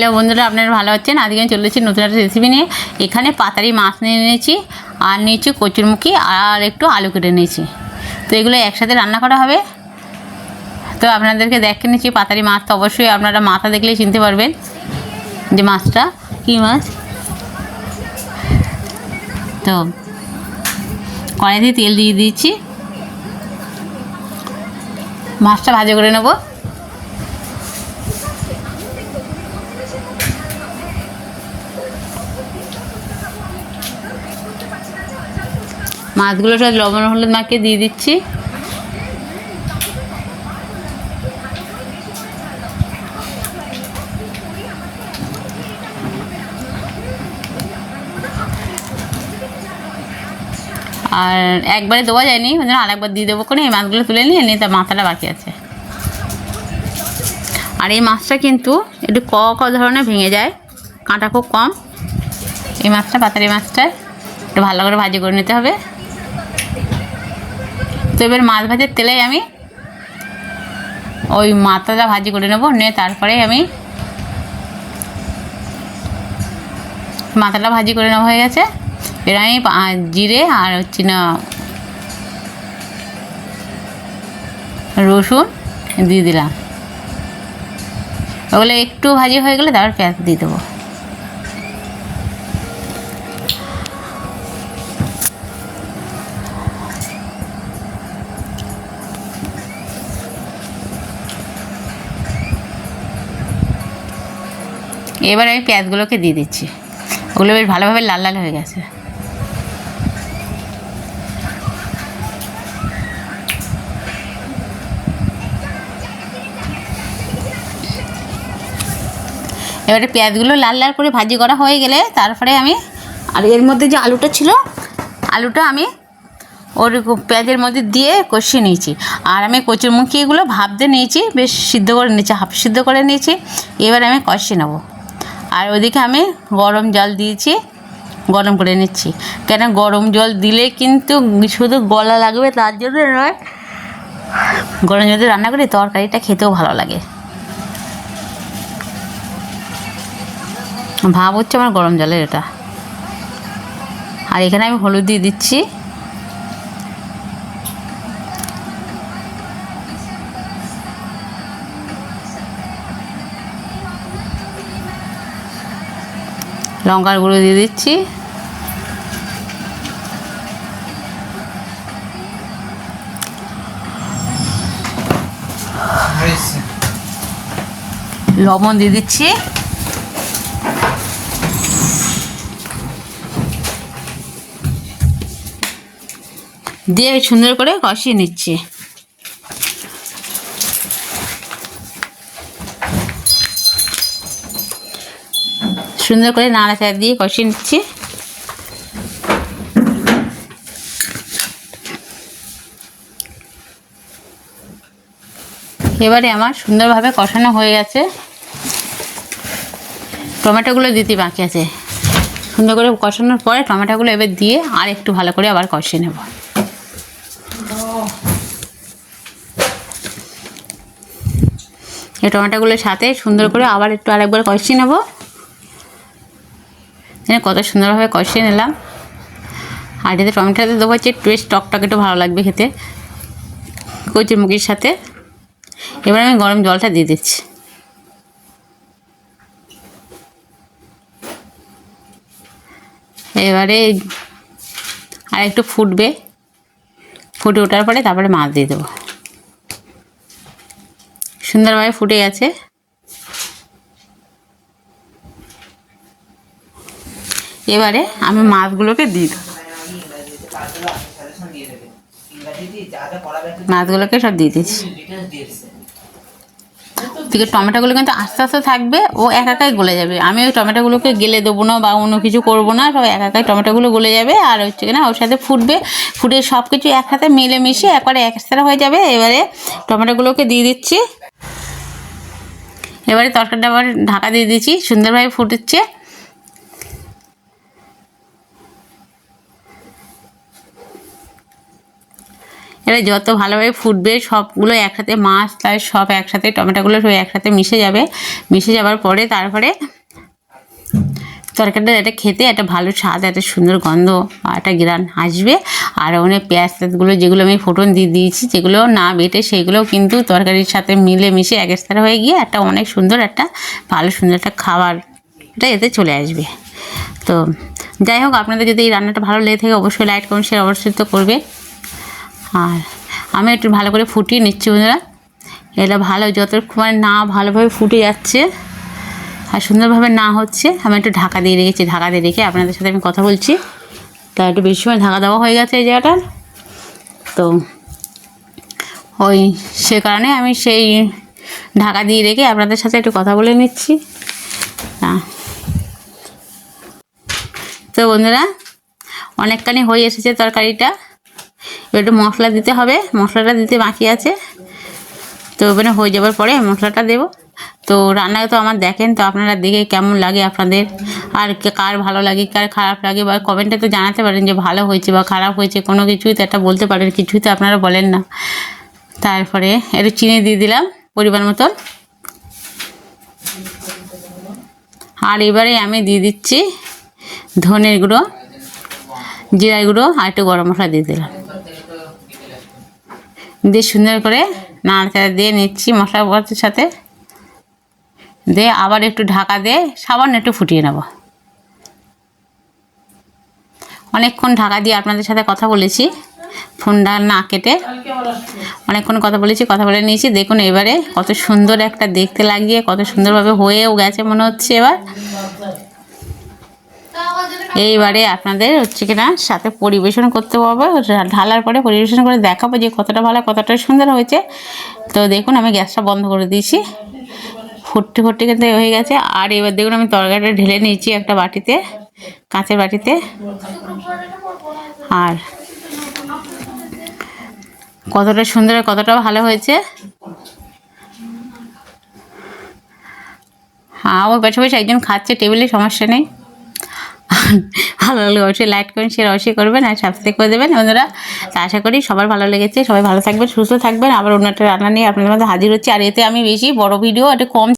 Hello বন্ধুরা, আপনারা ভালো আছেন? আজকে আমি চলেছি নতুন একটা রেসিপি নিয়ে। এখানে পাতারি মাছ নিয়ে নিয়েছি আর নিয়েছি কচুরমুখী, আর একটু আলু কেটে নিয়েছি। তো এগুলো একসাথে রান্না করা হবে। তো আপনাদেরকে দেখে নিচ্ছি পাতারি মাছ। তো অবশ্যই আপনারা মাথা দেখলেই চিনতে পারবেন যে মাছটা কী মাছ। তো কড়াইতে তেল দিয়ে দিয়েছি মাছটা ভাজা করে নেব। মাছগুলো সব লবণ হলুদ মাখিয়ে দিয়ে দিচ্ছি। আর একবারে দেওয়া যায়নি মানে আরেকবার দিয়ে দেবো করে এই মাছগুলো তুলে নিয়ে নিয়ে তার মাথাটা বাকি আছে। আর এই মাছটা কিন্তু একটু ক ক ধরনের ভেঙে যায়, কাঁটা খুব কম। এই মাছটা পাতারি মাছটা একটু ভালো করে ভাজি করে নিতে হবে। তো এবার মাছ ভাজার তেলে আমি ওই মাথাটা ভাজি করে নেব, নিয়ে তারপরে আমি মাথাটা ভাজি করে নেওয়া হয়ে গেছে। এর আমি জিরে আর হচ্ছে না রসুন দিয়ে দিলাম। ওগুলো একটু ভাজি হয়ে গেলে তারপর পেঁয়াজ দিয়ে দেবো। এবার আমি পেঁয়াজগুলোকে দিয়ে দিচ্ছি। ওগুলো বেশ ভালোভাবে লাল লাল হয়ে গেছে। এবারে পেঁয়াজগুলো লাল লাল করে ভাজি করা হয়ে গেলে তারপরে আমি, আর এর মধ্যে যে আলুটা ছিল, আলুটা আমি ওর পেঁয়াজের মধ্যে দিয়ে কষিয়ে নিয়েছি। আর আমি কচুরমুখী এগুলো ভাবতে নিয়েছি, বেশ সিদ্ধ করে নিয়েছি, হাফ সিদ্ধ করে নিয়েছি। এবার আমি কষিয়ে নেব। আর ওদিকে আমি গরম জল দিয়েছি, গরম করে নিচ্ছি। কেন গরম জল দিলে কিন্তু শুধু গলা লাগবে, তার জন্য নয়, গরম জল রান্না করি, তরকারিটা খেতেও ভালো লাগে। ভাব হচ্ছে আমার গরম জলের এটা। আর এখানে আমি হলুদ দিয়ে দিচ্ছি। লঙ্কার গুঁড়ো দিয়ে দিচ্ছি। লবণ দিয়ে দিচ্ছি। দিয়ে সুন্দর করে কষিয়ে নিচ্ছি। সুন্দর করে নাড়াচাড়া দিয়ে কষিয়ে নিচ্ছি। এবারে আমার সুন্দরভাবে কষানো হয়ে গেছে। টমেটোগুলো দিতে বাকি আছে। সুন্দর করে কষানোর পরে টমেটোগুলো এবার দিয়ে আর একটু ভালো করে আবার কষিয়ে নেব। এই টমেটোগুলোর সাথে সুন্দর করে আবার একটু আরেকবার কষিয়ে নেব। এখানে কত সুন্দরভাবে কষিয়ে নিলাম। আর এতে টমেটোতে দেবো হচ্ছে টেস্ট টকটক একটু ভালো লাগবে খেতে। কচুরমুখির সাথে। এবার আমি গরম জলটা দিয়ে দিচ্ছি। এবারে আর একটু ফুটবে। ফুটে ওঠার পরে তারপরে মাছ দিয়ে দেবো। সুন্দরভাবে ফুটে গেছে। এবারে আমি মাছগুলোকে দিই মাছগুলোকে সব দিয়ে দিচ্ছি। দিকে টমেটোগুলো কিন্তু আস্তে আস্তে থাকবে, ও এক একাই গলে যাবে। আমি ওই টমেটোগুলোকে গেলে দেবো না বা অন্য কিছু করব না, সব এক একাই টমেটোগুলো গলে যাবে আর হচ্ছে কিনা ওর সাথে ফুটবে। ফুটে সব কিছু একসাথে মিলে মিশিয়ে একবারে একসাথে হয়ে যাবে। এবারে টমেটোগুলোকে দিয়ে দিচ্ছি। এবারে তরকারিটা আবার ঢাকা দিয়ে দিচ্ছি। সুন্দরভাবে ফুটছে। এটা যত ভালোভাবে ফুটবে, সবগুলো একসাথে মাছ তাই সব একসাথে টমেটোগুলো সব একসাথে মিশে যাবে। মিশে যাওয়ার পরে তারপরে তরকারিটা এটা খেতে একটা ভালো স্বাদ, একটা সুন্দর গন্ধ একটা গ্রান আসবে। আর অনেক পেঁয়াজ টেয়াজগুলো যেগুলো আমি ফোটন দিয়ে দিয়েছি, যেগুলো না বেটে সেগুলোও কিন্তু তরকারির সাথে মিলে মিশে এক স্তর হয়ে গিয়ে একটা অনেক সুন্দর একটা, ভালো সুন্দর একটা খাবার এটা এতে চলে আসবে। তো যাই হোক, আপনাদের যদি এই রান্নাটা ভালো লেগে থাকে, অবশ্যই লাইট করুন শেয়ার অবশ্যই তো করবে আর আমি একটু ভালো করে ফুটিয়ে নিচ্ছি বন্ধুরা। এটা ভালো যতক্ষণ না ভালোভাবে ফুটে যাচ্ছে আর সুন্দরভাবে না হচ্ছে, আমি একটু ঢাকা দিয়ে রেখেছি, ঢাকা দিয়ে রেখে আপনাদের সাথে আমি কথা বলছি। তা একটু বেশি সময় ঢাকা দেওয়া হয়ে গেছে এই জায়গাটার তো ওই সে কারণে আমি সেই ঢাকা দিয়ে রেখে আপনাদের সাথে একটু কথা বলে নিচ্ছি। তো বন্ধুরা, অনেকখানি হয়ে এসেছে তরকারিটা। একটু মশলা দিতে হবে। মশলাটা দিতে বাকি আছে। তো ওখানে হয়ে যাওয়ার পরে মশলাটা দেবো। তো রান্না তো আমার দেখেন, তো আপনারা দেখে কেমন লাগে আপনাদের? আর কার ভালো লাগে, কার খারাপ লাগে, বা কমেন্টে তো জানাতে পারেন যে ভালো হয়েছে বা খারাপ হয়েছে, কোনো কিছুই তো একটা বলতে পারেন, কিছুই তো আপনারা বলেন না। তারপরে একটু চিনি দিয়ে দিলাম, পরিমাণ মতন। আর এবারে আমি দিয়ে দিচ্ছি ধনের গুঁড়ো, জিরার গুঁড়ো আর একটু গরম মশলা দিয়ে দিলাম। দিয়ে সুন্দর করে নাড়াচাড়া দিয়ে নিচ্ছি মশলা সাথে। দিয়ে আবার একটু ঢাকা দিয়ে সাবান একটু ফুটিয়ে নেব। অনেকক্ষণ ঢাকা দিয়ে আপনাদের সাথে কথা বলেছি। ফোনটা না কেটে অনেকক্ষণ কথা বলেছি, কথা বলে নিয়েছি। দেখুন এবারে কত সুন্দর একটা দেখতে লাগিয়ে, কত সুন্দরভাবে হয়েও গেছে মনে হচ্ছে এবার। এইবারে আপনাদের হচ্ছে কিনা সাথে পরিবেশন করতে পারব ঢালার পরে পরিবেশন করে দেখাবো যে কতটা ভালো, কতটা সুন্দর হয়েছে। তো দেখুন, আমি গ্যাসটা বন্ধ করে দিয়েছি। ফুটতে ফুটতে কিন্তু হয়ে গেছে। আর এবার দেখুন, আমি তরকারিটা ঢেলে নিয়েছি একটা বাটিতে, কাঁচের বাটিতে। আর কতটা সুন্দর কতটা ভালো হয়েছে। হ্যাঁ আমার পাশে পাশে একজন খাচ্ছে, টেবিলে সমস্যা নেই। ভালো লাগলে, অবশ্যই লাইক করবেন শেয়ার অবশ্যই করবেন, আর সাবস্ক্রাইব করে দেবেন। বন্ধুরা তা আশা করি সবার ভালো লেগেছে। সবাই ভালো থাকবেন, সুস্থ থাকবেন। আবার অন্য একটা রান্না নিয়ে আপনাদের মধ্যে হাজির হচ্ছে। আর এতে আমি বেশি বড় ভিডিও একটা কম